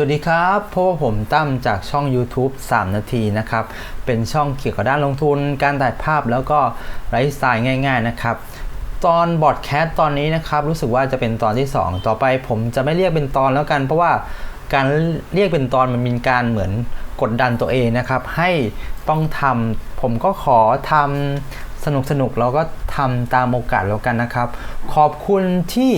วัสดีครับพบกับผมตั้มจากช่อง YouTube 3 นาทีนะครับ เป็นช่องเกี่ยวกับด้านลงทุน การถ่ายภาพแล้วก็ไลฟ์สไตล์ง่าย ๆ นะครับ ตอนบอดแคสต์ตอนนี้นะครับ รู้สึกว่าจะเป็นตอนที่ 2 ต่อไปผมจะไม่เรียกเป็นตอนแล้วกัน เพราะว่าการเรียกเป็นตอนมันมีการเหมือนกดดันตัวเองนะครับ ให้ต้องทำผมก็ขอทำสนุกสนุกแล้วก็ทำตามโอกาสแล้วกันนะครับ ขอบคุณที่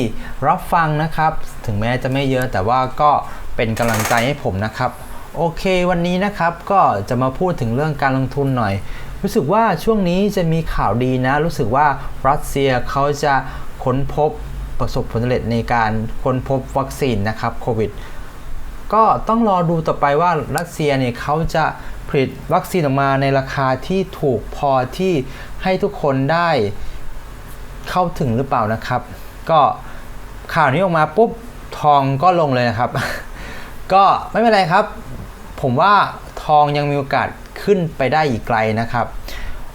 รับฟังนะครับ ถึงแม้จะไม่เยอะแต่ว่าก็ เป็นกำลังใจให้ผมนะครับ โอเควันนี้นะครับก็จะมาพูดถึงเรื่องการลงทุนหน่อย รู้สึกว่าช่วงนี้จะมีข่าวดีนะ รู้สึกว่ารัสเซียเขาจะค้นพบประสบผลสำเร็จในการค้นพบวัคซีนนะครับโควิดก็ต้องรอดูต่อไปว่ารัสเซียเนี่ยเขาจะผลิตวัคซีนออกมาในราคาที่ถูกพอที่ให้ทุกคนได้เข้าถึงหรือเปล่านะครับ ก็ข่าวนี้ออกมาปุ๊บทองก็ลงเลยนะครับ ก็ไม่เป็นไรครับ ผมว่าทองยังมีโอกาสขึ้นไปได้อีกไกลนะครับ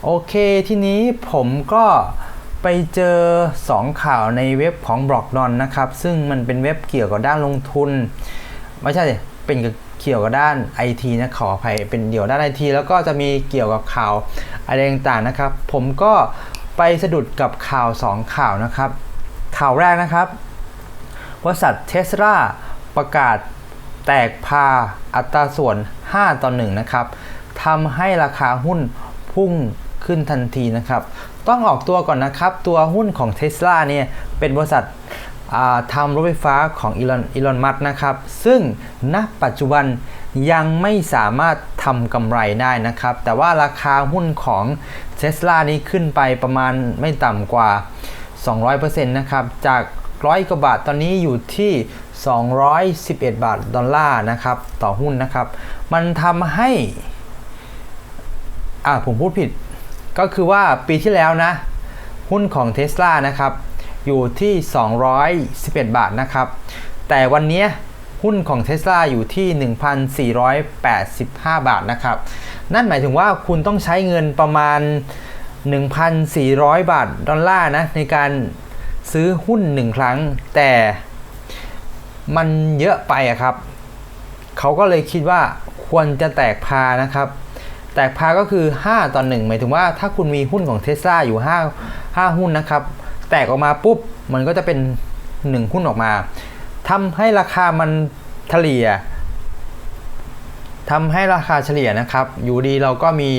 โอเคทีนี้ผมก็ไปเจอ 2 ข่าวในเว็บของบล็อกดอนนะครับ ซึ่งมันเป็นเว็บเกี่ยวกับด้านลงทุน ไม่ใช่เป็นเกี่ยวกับด้านไอทีนะขออภัยเป็นเกี่ยวด้านไอทีแล้วก็จะมีเกี่ยวกับข่าวอะไรต่างๆนะครับ ผมก็ไปสะดุดกับข่าว 2 ข่าวนะครับ ข่าวแรกนะครับบริษัทเทสลาประกาศ แตกพาอัตราส่วน 5 ต่อ 1 นะครับทำให้ราคาหุ้นพุ่งขึ้นทันทีนะครับ ต้องออกตัวก่อนนะครับ ตัวหุ้นของเท s l a เนี่ย เป็นบริษัททำรถไฟฟ้าของอีลอนอีลอนมัสนะครับ ซึ่งณปัจจุบันยังไม่สามารถทำกำไรได้นะครับ แต่ว่าราคาหุ้นของเท s l a นี้ขึ้นไปประมาณไม่ต่ำกว่า 200%นะครับ จากร้อยกว่าบาทตอนนี้อยู่ที่ 211 บาทดอลลาร์นะครับต่อหุ้นนะครับ มันทำให้ อ่าผมพูดผิด ก็คือว่าปีที่แล้วนะ หุ้นของ Tesla นะครับ อยู่ที่ 211 บาทนะครับ แต่วันนี้หุ้นของ Tesla อยู่ที่ 1,485 บาทนะครับ นั่นหมายถึงว่าคุณต้องใช้เงินประมาณ 1,400 บาทดอลลาร์นะในการซื้อหุ้น 1 ครั้งแต่ มันเยอะไปอะครับ เขาก็เลยคิดว่าควรจะแตกพานะครับ แตกพาก็คือ 5 ต่อ 1 หมายถึงว่าถ้าคุณมีหุ้นของเทสลาอยู่ 5 5 หุ้นนะครับ แตกออกมาปุ๊บ มันก็จะเป็น 1 หุ้นออกมาทำให้ราคามันเฉลี่ยทำให้ราคาเฉลี่ยนะครับ อยู่ดีเราก็มี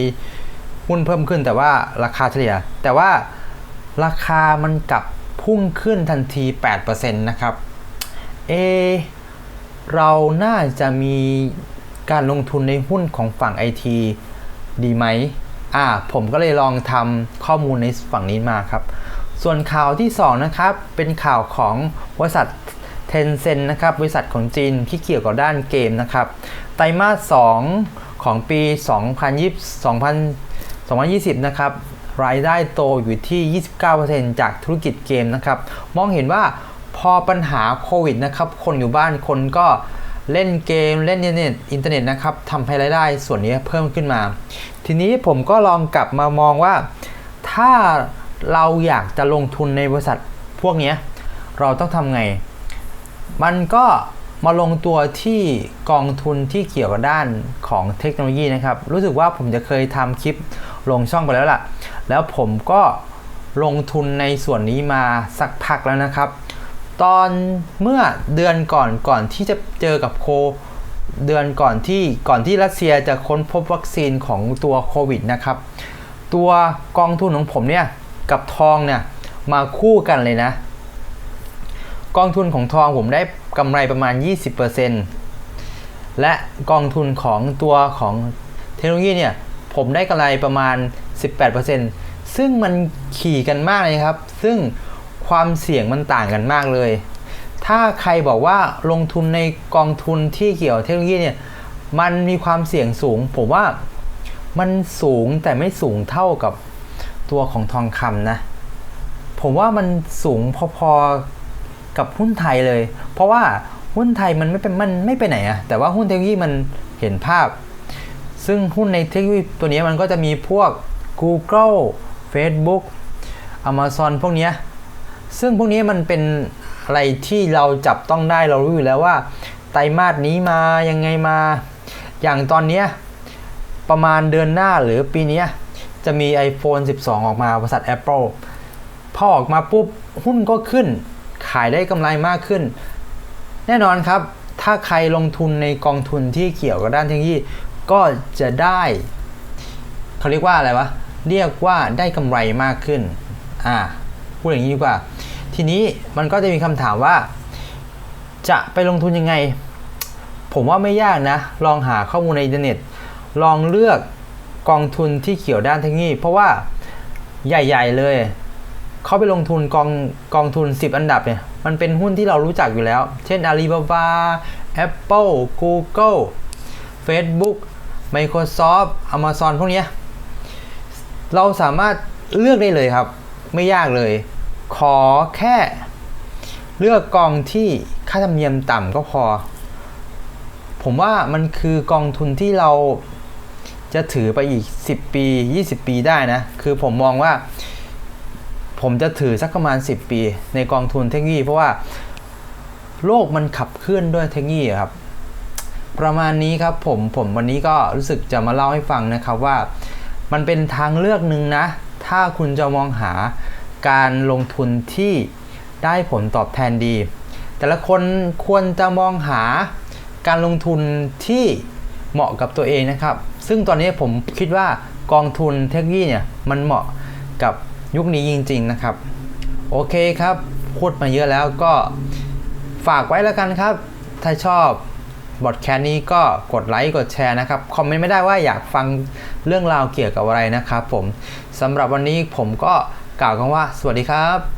หุ้นเพิ่มขึ้นแต่ว่าราคาเฉลี่ย แต่ว่าราคามันกลับพุ่งขึ้นทันที 8%นะครับ เอเราน่าจะมีการลงทุนในหุ้นของฝั่งไอทีดีไหมอ่าผมก็เลยลองทำข้อมูลในฝั่งนี้มาครับ ส่วนข่าวที่ 2 นะครับ เป็นข่าวของบริษัท Tencent นะครับ บริษัทของจีนที่เกี่ยวกับด้านเกมนะครับ ไตรมาส 2 ของปี 2020 2020 นะครับ รายได้โตอยู่ที่ 29%จากธุรกิจเกมนะครับ มองเห็นว่า พอปัญหาโควิดนะครับคนอยู่บ้านคนก็เล่นเกมเล่นอินเทอร์เน็ตอินเทอร์เน็ตนะครับทำให้รายได้ส่วนนี้เพิ่มขึ้นมา ทีนี้ผมก็ลองกลับมามองว่า ถ้าเราอยากจะลงทุนในบริษัทพวกนี้เราต้องทำไง มันก็มาลงตัวที่กองทุนที่เกี่ยวกับด้านของเทคโนโลยีนะครับ รู้สึกว่าผมจะเคยทำคลิปลงช่องไปแล้วล่ะ แล้วผมก็ลงทุนในส่วนนี้มาสักพักแล้วนะครับ ตอนเมื่อเดือนก่อนก่อนที่จะเจอกับโคเดือนก่อนที่ก่อนที่รัสเซียจะค้นพบวัคซีนของตัวโควิดนะครับ ตัวกองทุนของผมเนี่ยกับทองเนี่ยมาคู่กันเลยนะ กองทุนของทองผมได้กำไรประมาณ 20%และกองทุนของตัวของเทคโนโลยีเนี่ยผมได้กำไรประมาณ 18%ซึ่งมันขี่กันมากเลยครับ ซึ่ง ความเสี่ยงมันต่างกันมากเลย ถ้าใครบอกว่าลงทุนในกองทุนที่เกี่ยวเทคโนโลยีเนี่ยมันมีความเสี่ยงสูง ผมว่ามันสูงแต่ไม่สูงเท่ากับตัวของทองคำนะ ผมว่ามันสูงพอๆกับหุ้นไทยเลย เพราะว่าหุ้นไทยมันไม่เป็นมันไม่ไปไหนอะแต่ว่าหุ้นเทคโนโลยีมันเห็นภาพ ซึ่งหุ้นในเทคโนโลยีตัวนี้มันก็จะมีพวก Google Facebook Amazon พวกนี้ ซึ่งพวกนี้มันเป็นอะไรที่เราจับต้องได้เรารู้อยู่แล้วว่า ไตรมาสนี้มายังไงมา อย่างตอนเนี้ยประมาณเดือนหน้าหรือปีนี้จะมี iPhone 12 ออกมาบริษัท Apple พอออกมาปุ๊บหุ้นก็ขึ้น ขายได้กำไรมากขึ้น แน่นอนครับ ถ้าใครลงทุนในกองทุนที่เกี่ยวกับด้านเทคโนโลยีก็จะได้เขาเรียกว่าอะไรวะ เรียกว่าได้กำไรมากขึ้น อ่า พูดอย่างนี้ดีกว่า ทีนี้มันก็จะมีคำถามว่า จะไปลงทุนยังไง ผมว่าไม่ยากนะ ลองหาข้อมูลในอินเทอร์เน็ต ลองเลือกกองทุนที่เกี่ยวด้านเทคโนโลยีเพราะว่าใหญ่ ๆ เลยเขาไปลงทุนกองกองทุน 10 อันดับเนี่ยมันเป็นหุ้นที่เรารู้จักอยู่แล้ว เช่น Alibaba Apple Google Facebook Microsoft Amazon พวกนี้เราสามารถเลือกได้เลยครับ ไม่ยากเลย ขอแค่เลือกกองที่ค่าธรรมเนียมต่ำก็พอ ผมว่ามันคือกองทุนที่เราจะถือไปอีก 10 ปี 20 ปีได้นะ คือผมมองว่า ผมจะถือสักประมาณ 10 ปี ในกองทุนเทคโนโลยี เพราะว่าโลกมันขับเคลื่อนด้วยเทคโนโลยีครับ ประมาณนี้ครับผมผมวันนี้ก็รู้สึกจะมาเล่าให้ฟังนะครับว่า มันเป็นทางเลือกหนึ่งนะ ถ้าคุณจะมองหาการลงทุนที่ได้ผลตอบแทนดี แต่ละคนควรจะมองหาการลงทุนที่เหมาะกับตัวเองนะครับ ซึ่งตอนนี้ผมคิดว่ากองทุนเทคโนโลยีเนี่ยมันเหมาะกับยุคนี้จริง ๆ นะครับ โอเคครับพูดมาเยอะแล้วก็ฝากไว้แล้วกันครับ ถ้าชอบ บอดแคสต์นี้ก็กดไลค์กดแชร์นะครับคอมเมนต์ไม่ได้ว่าอยากฟังเรื่องราวเกี่ยวกับอะไรนะครับผมสำหรับวันนี้ผมก็กล่าวคำว่า สวัสดีครับ